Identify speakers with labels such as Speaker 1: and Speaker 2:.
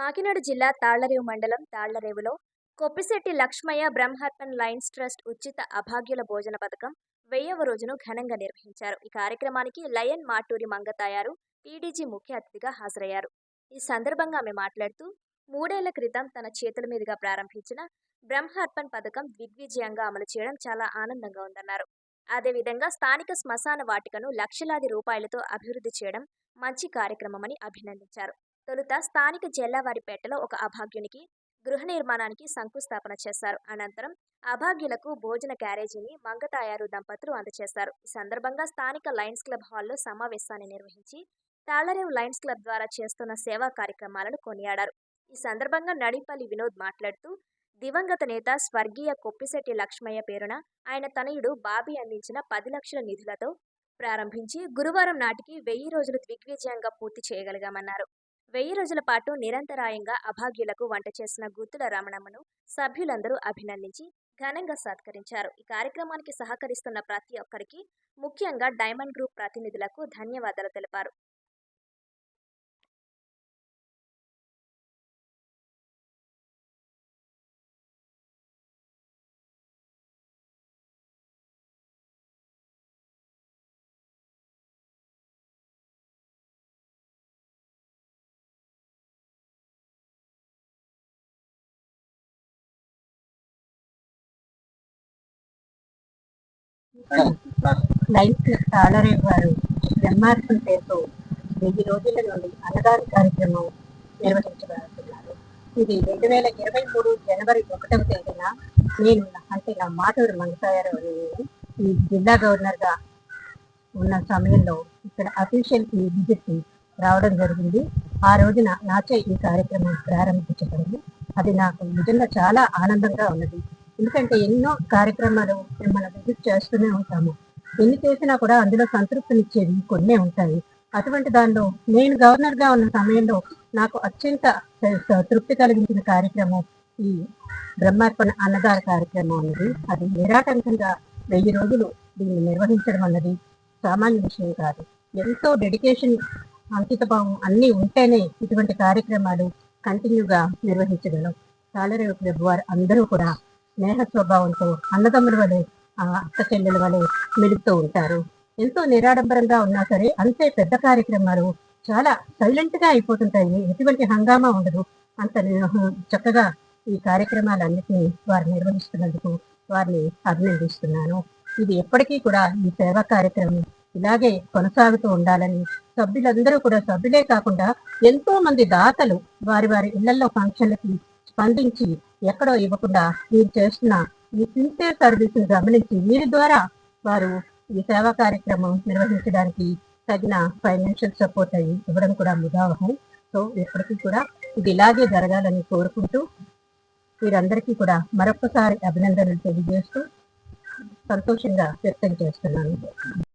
Speaker 1: కాకినాడ జిల్లా తాళ్ళరేవు మండలం తాళ్ళరేవులో కొప్పిశెట్టి లక్ష్మయ్య బ్రహ్మర్పన్ లయన్స్ ట్రస్ట్ ఉచిత అభాగ్యుల భోజన పథకం వెయ్యవ రోజును ఘనంగా నిర్వహించారు. ఈ కార్యక్రమానికి లయన్ మాటూరి మంగతాయారు టీడీజీ ముఖ్య అతిథిగా హాజరయ్యారు. ఈ సందర్భంగా ఆమె మాట్లాడుతూ మూడేళ్ళ క్రితం తన చేతుల మీదుగా ప్రారంభించిన బ్రహ్మర్పన్ పథకం దిగ్విజయంగా అమలు చేయడం చాలా ఆనందంగా ఉందన్నారు. అదేవిధంగా స్థానిక శ్మశాన వాటికను లక్షలాది రూపాయలతో అభివృద్ధి చేయడం మంచి కార్యక్రమమని అభినందించారు. తొలుత స్థానిక జెల్లవారిపేటలో ఒక అభాగ్యునికి గృహ నిర్మాణానికి శంకుస్థాపన చేశారు. అనంతరం అభాగ్యులకు భోజన క్యారేజీని మంగతాయారు దంపతులు అందజేశారు ఈ సందర్భంగా స్థానిక లయన్స్ క్లబ్ హాల్లో సమావేశాన్ని నిర్వహించి తాళరేవు లయన్స్ క్లబ్ ద్వారా చేస్తున్న సేవా కార్యక్రమాలను కొనియాడారు. ఈ సందర్భంగా నడిపల్లి వినోద్ మాట్లాడుతూ దివంగత నేత స్వర్గీయ కొప్పిశెట్టి లక్ష్మయ్య పేరున ఆయన తనయుడు బాబీ అందించిన పది లక్షల నిధులతో ప్రారంభించి గురువారం నాటికి వెయ్యి రోజులు దిగ్విజయంగా పూర్తి చేయగలిగామన్నారు. వెయ్యి రోజుల పాటు నిరంతరాయంగా అభాగ్యులకు వంట చేసిన గుత్తుల రమణమ్మను సభ్యులందరూ అభినందించి ఘనంగా సత్కరించారు. ఈ కార్యక్రమానికి సహకరిస్తున్న ప్రతి ఒక్కరికి ముఖ్యంగా డైమండ్ గ్రూప్ ప్రతినిధులకు ధన్యవాదాలు తెలిపారు.
Speaker 2: లైఫ్ తాళరే వారు బ్రహ్మార్పణ పేరుతో వెయ్యి రోజుల నుండి అన్నదాన కార్యక్రమం నిర్వహించబడుతున్నారు. ఇది రెండు వేల ఇరవై మూడు జనవరి ఒకటవ తేదీన నేను అంటే నా మాటూరు మంగతాయారు అని ఈ జిల్లా గవర్నర్గా ఉన్న సమయంలో ఇక్కడ అఫీషియల్ ఈ విజిట్ రావడం జరిగింది. ఆ రోజున నాచే ఈ కార్యక్రమం ప్రారంభించబడింది. అది నాకు నిజంగా చాలా ఆనందంగా ఉన్నది. ఎందుకంటే ఎన్నో కార్యక్రమాలు మన విజిట్ చేస్తూనే ఉంటాము. ఎన్ని చేసినా కూడా అందులో సంతృప్తినిచ్చేవి కొన్నే ఉంటాయి. అటువంటి దానిలో నేను గవర్నర్గా ఉన్న సమయంలో నాకు అత్యంత తృప్తి కలిగించిన కార్యక్రమం ఈ బ్రహ్మార్పణ అన్నదాన కార్యక్రమం అన్నది అది నిరాటంకంగా వెయ్యి రోజులు దీన్ని నిర్వహించడం అన్నది సామాన్య విషయం కాదు. ఎంతో డెడికేషన్ అంకితభావం అన్నీ ఉంటేనే ఇటువంటి కార్యక్రమాలు కంటిన్యూగా నిర్వహించగలం. సాలరేవు ప్రభు వారు అందరూ కూడా స్నేహ స్వభావంతో అన్నదమ్ముల వలె అక్క చెల్లెల వలె మెలుగుతూ ఉంటారు. ఎంతో నిరాడంబరంగా ఉన్నా సరే అంతే పెద్ద కార్యక్రమాలు చాలా సైలెంట్గా అయిపోతుంటాయి. ఎటువంటి హంగామా ఉండదు. అంత చక్కగా ఈ కార్యక్రమాలన్నిటినీ వారు నిర్వహిస్తున్నందుకు వారిని అభినందిస్తున్నాను. ఇది ఎప్పటికీ కూడా ఈ సేవా కార్యక్రమం ఇలాగే కొనసాగుతూ ఉండాలని సభ్యులందరూ కూడా సభ్యులే కాకుండా ఎంతో మంది దాతలు వారి వారి ఇళ్ళలో ఫంక్షన్లకి స్పందించి ఎక్కడో ఇవ్వకుండా మీరు చేస్తున్న ఈ సిన్సియర్ సర్వీస్ గమనించి వీరి ద్వారా వారు ఈ సేవా కార్యక్రమం నిర్వహించడానికి తగిన ఫైనాన్షియల్ సపోర్ట్ అయ్యి ఇవ్వడం కూడా ముదావహం. సో ఎప్పటికీ కూడా ఇది ఇలాగే జరగాలని కోరుకుంటూ వీరందరికీ కూడా మరొకసారి అభినందనలు తెలియజేస్తూ సంతోషంగా వ్యక్తం చేస్తున్నాను.